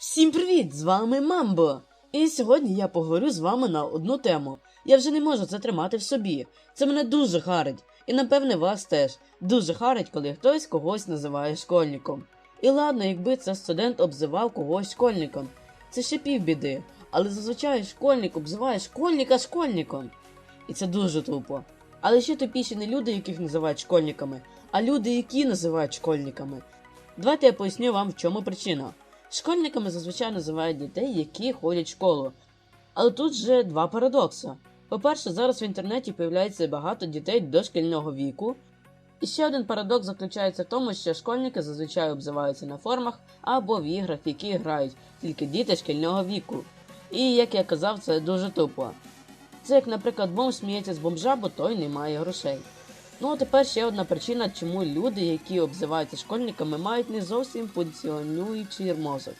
Всім привіт! З вами Мамбо. І сьогодні я поговорю з вами на одну тему. Я вже не можу це тримати в собі. Це мене дуже харить, і напевне вас теж дуже харить, коли хтось когось називає школьником. І ладно, якби це студент обзивав когось школьником. Це ще півбіди, але зазвичай школьник обзиває школьника школьником. І це дуже тупо. Але ще тупіші не люди, яких називають школьниками, а люди, які називають школьниками. Давайте я поясню вам, в чому причина. Школьниками зазвичай називають дітей, які ходять в школу. Але тут же два парадокси. По-перше, зараз в інтернеті появляється багато дітей дошкільного віку. І ще один парадокс заключається в тому, що школьники зазвичай обзиваються на формах або в іграх, які грають тільки діти шкільного віку. І як я казав, це дуже тупо. Це як, наприклад, бомж сміється з бомжа, бо той не має грошей. Ну а тепер ще одна причина, чому люди, які обзиваються школьниками, мають не зовсім функціонуючий мозок.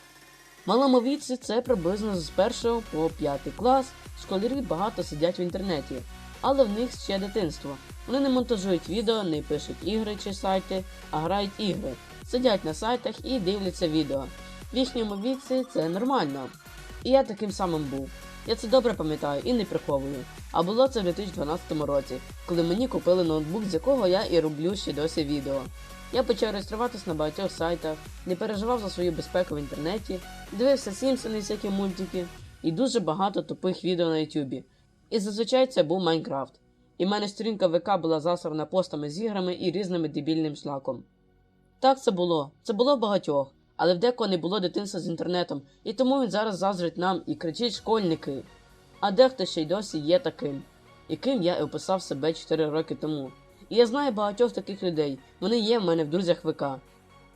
В малому віці це приблизно з 1 по 5 клас. Школярі багато сидять в інтернеті, але в них ще дитинство. Вони не монтажують відео, не пишуть ігри чи сайти, а грають ігри, сидять на сайтах і дивляться відео. В їхньому віці це нормально. І я таким самим був. Я це добре пам'ятаю і не приховую. А було це в 2012 році, коли мені купили ноутбук, з якого я і роблю ще досі відео. Я почав реєструватись на багатьох сайтах, не переживав за свою безпеку в інтернеті, дивився Сімпсони, всякі мультики, і дуже багато тупих відео на Ютубі. І зазвичай це був Майнкрафт. І в мене сторінка ВК була засрана постами з іграми і різними дебільним шлаком. Так це було, це було багатьох, але в декого не було дитинства з інтернетом, і тому він зараз заздрить нам і кричить школьники. А дехто ще й досі є таким, яким я описав себе 4 роки тому. І я знаю багатьох таких людей, вони є в мене в друзях ВК.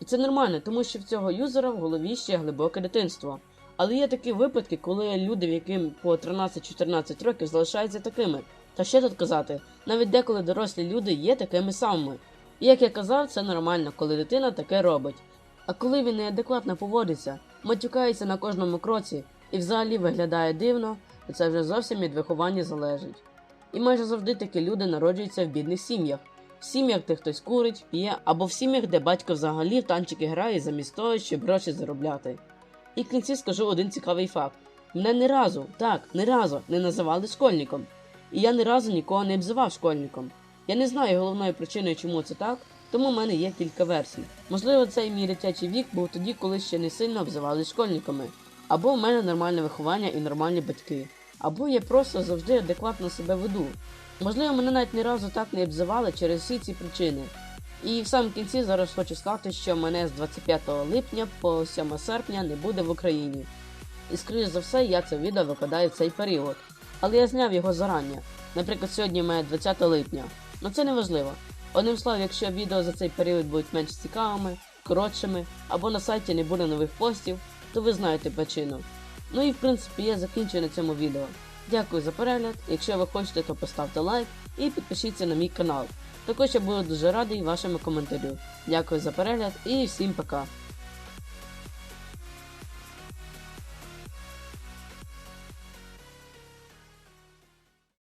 І це нормально, тому що в цього юзера в голові ще глибоке дитинство. Але є такі випадки, коли люди, в яким по 13-14 років залишаються такими. Та що тут казати, навіть деколи дорослі люди є такими самими. І як я казав, це нормально, коли дитина таке робить. А коли він неадекватно поводиться, матюкається на кожному кроці і взагалі виглядає дивно, то це вже зовсім від виховання залежить. І майже завжди такі люди народжуються в бідних сім'ях. В сім'ях, де хтось курить, п'є, або в сім'ях, де батько взагалі в танчики грає замість того, щоб гроші заробляти. І в кінці скажу один цікавий факт: мене ні разу, так, ні разу не називали школьником. І я ні разу нікого не обзивав школьником. Я не знаю головної причини, чому це так, тому в мене є кілька версій. Можливо, цей мій дитячий вік був тоді, коли ще не сильно обзивали школьниками. Або в мене нормальне виховання і нормальні батьки. Або я просто завжди адекватно себе веду. Можливо, мене навіть ні разу так не обзивали через всі ці причини. І в самому кінці зараз хочу сказати, що мене з 25 липня по 7 серпня не буде в Україні. І скоріш за все, я це відео викладаю в цей період. Але я зняв його зарані. Наприклад, сьогодні має 20 липня. Ну це не важливо. Одним словом, якщо відео за цей період будуть менш цікавими, коротшими, або на сайті не буде нових постів, то ви знаєте причину. Ну і в принципі я закінчую на цьому відео. Дякую за перегляд. Якщо ви хочете, то поставте лайк і підпишіться на мій канал. Також я буду дуже радий вашому коментарю. Дякую за перегляд і всім пока.